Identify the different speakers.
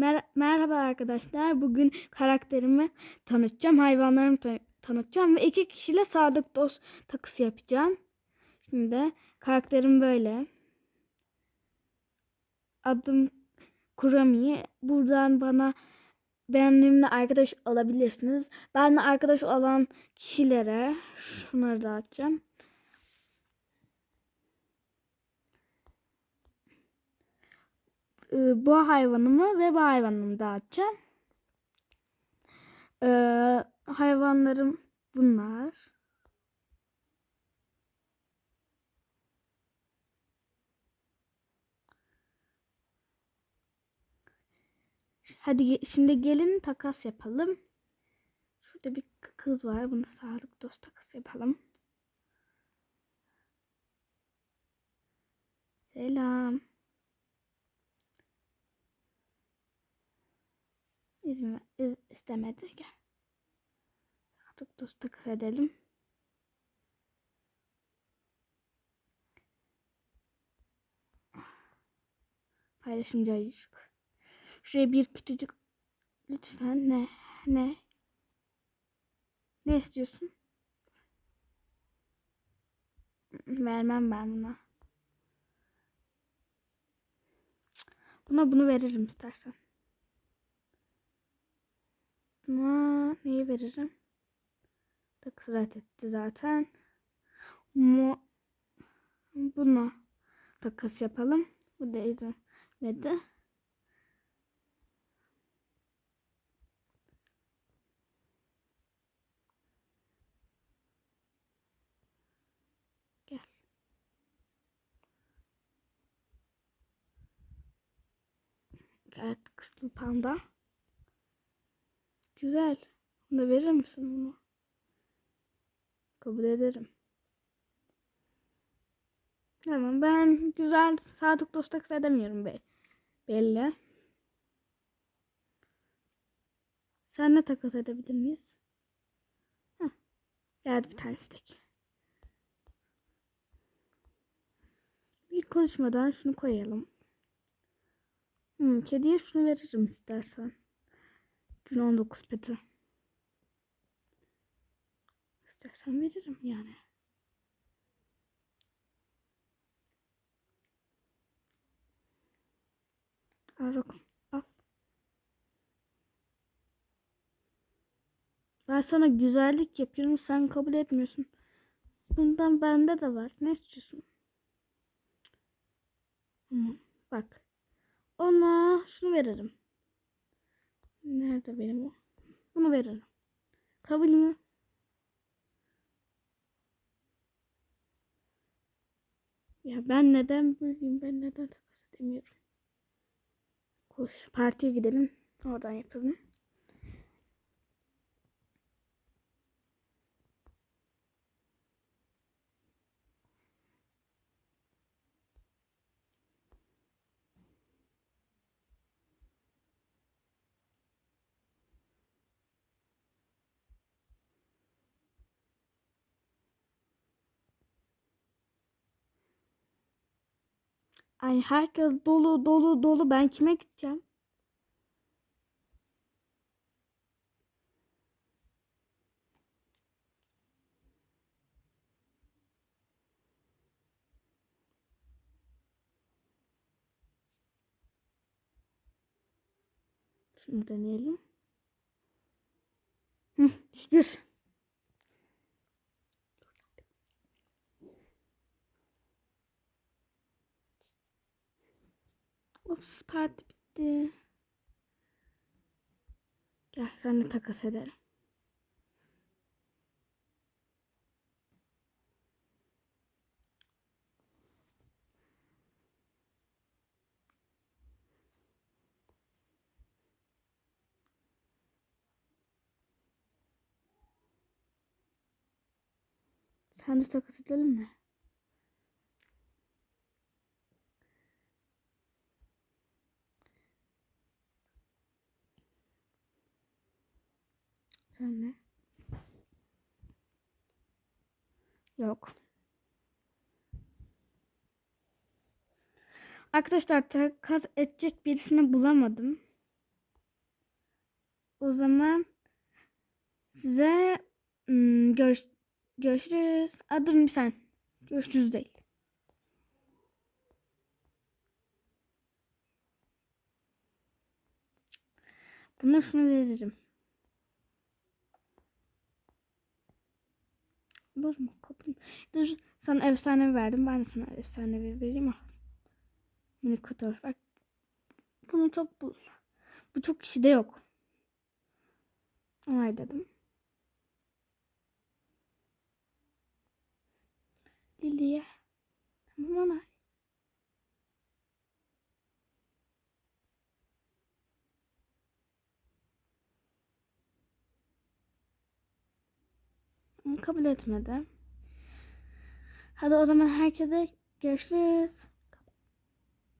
Speaker 1: Mer- merhaba arkadaşlar. Bugün karakterimi tanıtacağım. Hayvanlarımı ta- tanıtacağım. Ve iki kişiyle sadık dost takısı yapacağım. Şimdi karakterim böyle. Adım Kurami. Buradan bana benimle arkadaş olabilirsiniz. Benimle arkadaş olan kişilere şunları dağıtacağım. Ee, bu hayvanımı ve bu hayvanımı dağıtacağım. Ee, hayvanlarım bunlar. Hadi şimdi gelin takas yapalım. Şurada bir kız var. Buna sağlık dost takas yapalım. Selam. İzin istemedi. Gel. Sağlık dost takas edelim. Paylaşımcı ayıcık. Şuraya bir küçücük lütfen ne ne ne istiyorsun? Vermem ben buna. Buna bunu veririm istersen. Buna neyi veririm? Takız etti zaten. Mu buna takas yapalım. Bu da izin verdi. Gayet kıslı panda. Güzel. Bunu verir misin bunu? Kabul ederim. Tamam ben güzel sadık dost takas edemiyorum be. Belli. Senle takas edebilir miyiz? Heh. Geldi bir tane istek. Bir konuşmadan şunu koyalım. Hmm, kediye şunu veririm istersen. Gün 19 peti. İstersen veririm yani. Al Rokum. Al. Ben sana güzellik yapıyorum. Sen kabul etmiyorsun. Bundan bende de var. Ne istiyorsun? Bak. Ona şunu veririm. Nerede benim o? Bunu veririm. Kabul mü? Ya ben neden böyleyim? Ben neden takas edemiyorum? Koş. Partiye gidelim. Oradan yapalım. Ay herkes dolu dolu dolu. Ben kime gideceğim? Şunu deneyelim. Hı, şükür. Ups parti bitti. Gel seninle takas edelim. Sen de takas edelim mi? Sen ne? Yok. Arkadaşlar takas edecek birisini bulamadım. o zaman size hmm, görüş, görüşürüz. Aa, durun bir saniye. Görüşürüz değil. Buna şunu veririm. Dur mu kapın? Dur sana efsane verdim. Ben de sana efsane vereyim. Minikator. Bak. Bunu çok bu, bu çok kişide yok. Onay dedim. Lili'ye. Tamam onay. Kabul etmedi. Hadi o zaman herkese görüşürüz.